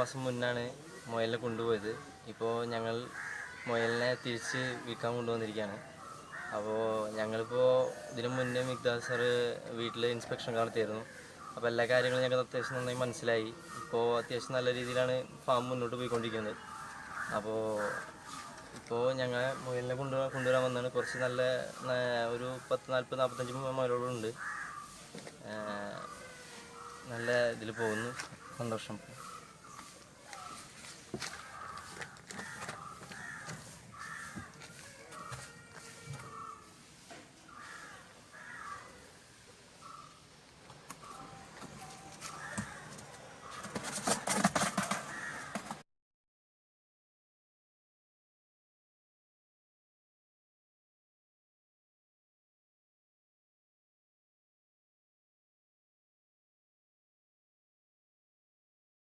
മാസം മുന്നാണ് മുയലിനെ കൊണ്ടുപോയത്. ഇപ്പോൾ ഞങ്ങൾ മുയലിനെ തിരിച്ച് വിൽക്കാൻ കൊണ്ടുവന്നിരിക്കുകയാണ്. അപ്പോൾ ഞങ്ങളിപ്പോൾ ഇതിനു മുന്നേ മിഗ്ദാസ് സാറ് വീട്ടിൽ ഇൻസ്പെക്ഷൻ നടത്തിയായിരുന്നു അപ്പോൾ എല്ലാ കാര്യങ്ങളും ഞങ്ങൾക്ക് അത്യാവശ്യം നന്നായി മനസ്സിലായി. ഇപ്പോൾ അത്യാവശ്യം നല്ല രീതിയിലാണ് ഫാം മുന്നോട്ട് പോയിക്കൊണ്ടിരിക്കുന്നത്. അപ്പോൾ ഇപ്പോൾ ഞങ്ങൾ മുയലിനെ കൊണ്ടു കൊണ്ടുവരാൻ വന്നാണ്. കുറച്ച് നല്ല ഒരു പത്ത് നാൽപ്പത് നാൽപ്പത്തഞ്ച് മുയലുകളുണ്ട് നല്ല ഇതിൽ പോകുന്നു. സന്തോഷം.